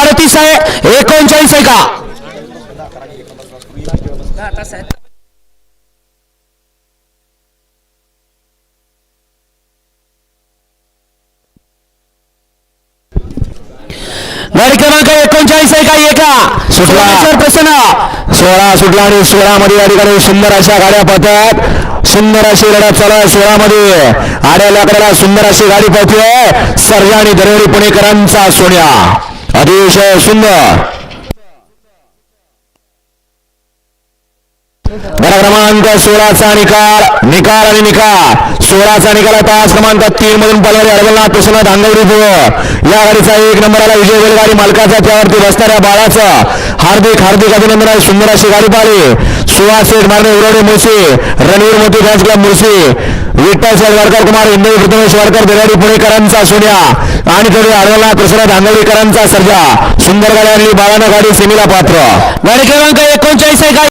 अडतीस आहे एकोणचाळीस आहे का? गाडी क्रमांक एकोणचाळीस आहे का? एका सुटला. सर प्रसन्न. सोळा सुटला आणि सोळा मध्ये या ठिकाणी सुंदर अशा गाड्या पळतात. सुंदर अशी लढत चालू आहे सोळा मध्ये आड्या लाकडाला सुंदर अशी गाडी पळते सर्जा आणि दरवडी पुणेकरांचा सोन्या. अतिशय सुंदर क्रमांक सोळाचा निकाल निकाल आणि निकाल सोळाचा निकाल आहे तास क्रमांक तीन मधून पलवारी अडवलनाथ प्रसन्न धांगवडी पूर्व या गाडीचा एक नंबरला विजय बैलगाडी मालकाचा त्यावरती बसणाऱ्या बाळाचा हार्दिक हार्दिक अभिनंदन आहे सुंदर अशी गाडी पाहिली सुहास शेठ मारणे उरवडे मुळशी रणवीर मोठी फॅन्स मुळशी विठ्ठल शेठ कुमार इंदू प्रथमेश वाडकर बिराडी पुणेकरांचा सोन्या. आणि थोडी अडवलनाथ कृष्णा धांगवडीकरांचा सर्जा. सुंदर गाडी आणली बाळानं गाडी सेमीला पात्र. गाडी क्रमांक एकोणचाळीस आहे.